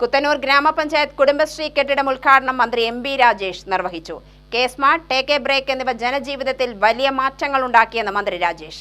കുത്തനൂർ ഗ്രാമപഞ്ചായത്ത് കുടുംബശ്രീ കെട്ടിടം ഉദ്ഘാടനം മന്ത്രി എം ബി രാജേഷ് നിർവഹിച്ചു. K smart take a break എന്നിവ ജനജീവിതത്തിൽ വലിയ മാറ്റങ്ങൾ ഉണ്ടാക്കിയെന്ന് മന്ത്രി രാജേഷ്.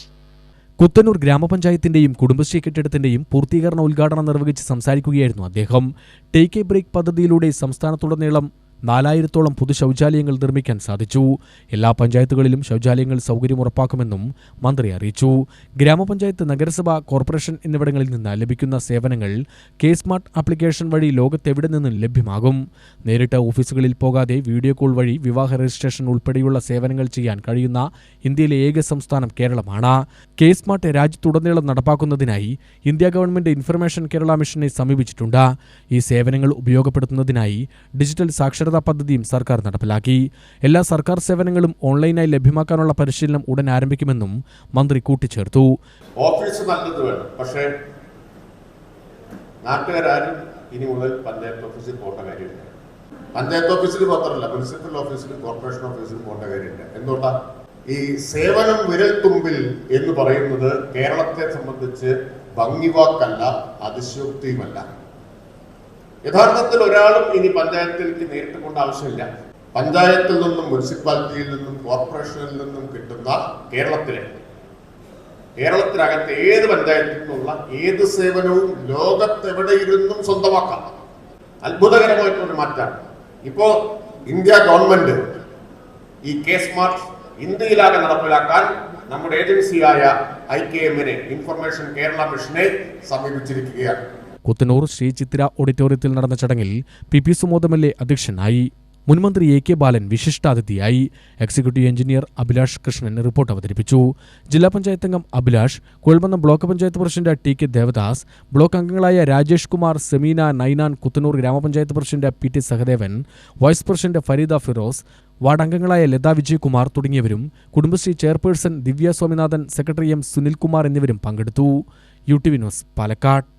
കുത്തനൂർ ഗ്രാമപഞ്ചായത്തിന്റെയും കുടുംബശ്രീ കെട്ടിടത്തിന്റെയും പൂർത്തീകരണ ഉദ്ഘാടനം നിർവഹിച്ച് സംസാരിക്കുകയായിരുന്നു അദ്ദേഹം. ടേക്ക് എ ബ്രേക്ക് പദ്ധതിയിലൂടെ സംസ്ഥാനത്തുടനീളം നാലായിരത്തോളം പൊതു ശൗചാലയങ്ങൾ നിർമ്മിക്കാൻ സാധിച്ചു. എല്ലാ പഞ്ചായത്തുകളിലും ശൗചാലയങ്ങൾ സൗകര്യം ഉറപ്പാക്കുമെന്നും മന്ത്രി അറിയിച്ചു. ഗ്രാമപഞ്ചായത്ത് നഗരസഭ കോർപ്പറേഷൻ എന്നിവിടങ്ങളിൽ നിന്ന് ലഭിക്കുന്ന സേവനങ്ങൾ കെ സ്മാർട്ട് ആപ്ലിക്കേഷൻ വഴി ലോകത്തെവിടെ നിന്നും ലഭ്യമാകും. നേരിട്ട് ഓഫീസുകളിൽ പോകാതെ വീഡിയോ കോൾ വഴി വിവാഹ രജിസ്ട്രേഷൻ ഉൾപ്പെടെയുള്ള സേവനങ്ങൾ ചെയ്യാൻ കഴിയുന്ന ഇന്ത്യയിലെ ഏക സംസ്ഥാനം കേരളമാണ്. കെ സ്മാർട്ട് രാജ്യത്തുടനീളം നടപ്പാക്കുന്നതിനായി ഇന്ത്യ ഗവൺമെന്റ് ഇൻഫർമേഷൻ കേരള മിഷനെ സമീപിച്ചിട്ടുണ്ട്. ഈ സേവനങ്ങൾ ഉപയോഗപ്പെടുത്തുന്നതിനായി ഡിജിറ്റൽ സാക്ഷരതാ പദ്ധതിയും സർക്കാർ നടപ്പിലാക്കി. എല്ലാ സർക്കാർ സേവനങ്ങളും ഓൺലൈനായി ലഭ്യമാക്കാനുള്ള പരിശീലനം ഉടൻ ആരംഭിക്കുമെന്നും മന്ത്രി കൂട്ടിച്ചേർത്തു. ഓഫീസ് നല്ലത് വേണം. പക്ഷേ നാട്ടുകാരും ഇനി മുതൽ പഞ്ചായത്ത് ഓഫീസിൽ പോകേണ്ട കാര്യമില്ല. പഞ്ചായത്ത് ഓഫീസിൽ മാത്രമല്ല മുനിസിപ്പൽ ഓഫീസിലും കോർപ്പറേഷൻ ഓഫീസിലും പോകേണ്ട കാര്യമില്ല. എന്തുകൊണ്ടാ? ഈ സേവനം വിരൽത്തുമ്പിൽ എന്ന് പറയുന്നത് കേരളത്തെ സംബന്ധിച്ച് ഭംഗിവാക്കല്ല അതിശയോക്തിയുമല്ല. യഥാർത്ഥത്തിൽ ഒരാളും ഇനി പഞ്ചായത്തിലേക്ക് നേരിട്ട് കൊണ്ട് ആവശ്യമില്ല. പഞ്ചായത്തിൽ നിന്നും മുനിസിപ്പാലിറ്റിയിൽ നിന്നും കോർപ്പറേഷനിൽ നിന്നും കിട്ടുന്ന കേരളത്തിലെ കേരളത്തിനകത്ത് ഏത് പഞ്ചായത്തിൽ നിന്നുള്ള ഏത് സേവനവും ലോകത്തെവിടെയിരുന്നും സ്വന്തമാക്കാം. അത്ഭുതകരമായിട്ടുള്ള മാറ്റമാണ്. ഇപ്പോ ഇന്ത്യ ഗവൺമെന്റ് ഈ കെ സ്മാർട്ട് ഇന്ത്യയിലാകെ നടപ്പിലാക്കാൻ നമ്മുടെ ഏജൻസിയായ ഐ കെ എമ്മിനെ ഇൻഫർമേഷൻ കേരള മിഷനെ സമീപിച്ചിരിക്കുകയാണ്. കുത്തനൂർ ശ്രീ ചിത്തിര ഓഡിറ്റോറിയത്തിൽ നടന്ന ചടങ്ങിൽ പി പി സുമോദ് എം അധ്യക്ഷനായി. മുൻമന്ത്രി A K Balan വിശിഷ്ടാതിഥിയായി. Executive engineer Abhilash Krishnan report അവതരിപ്പിച്ചു. ജില്ലാ പഞ്ചായത്ത് അംഗം Abhilash Kuzhalmannam block panchayat president T K Devadas block അംഗങ്ങളായ രാജേഷ് കുമാർ സെമീന നൈനാൻ കുത്തനൂർ ഗ്രാമപഞ്ചായത്ത് president P T Sahadevan vice president Fareeda Firoz ward അംഗങ്ങളായ ലതാ വിജയകുമാർ തുടങ്ങിയവരും Kudumbashree chairperson Divya Swaminathan secretary M Sunilkumar എന്നിവരും പങ്കെടുത്തു. U T V news Palakkad.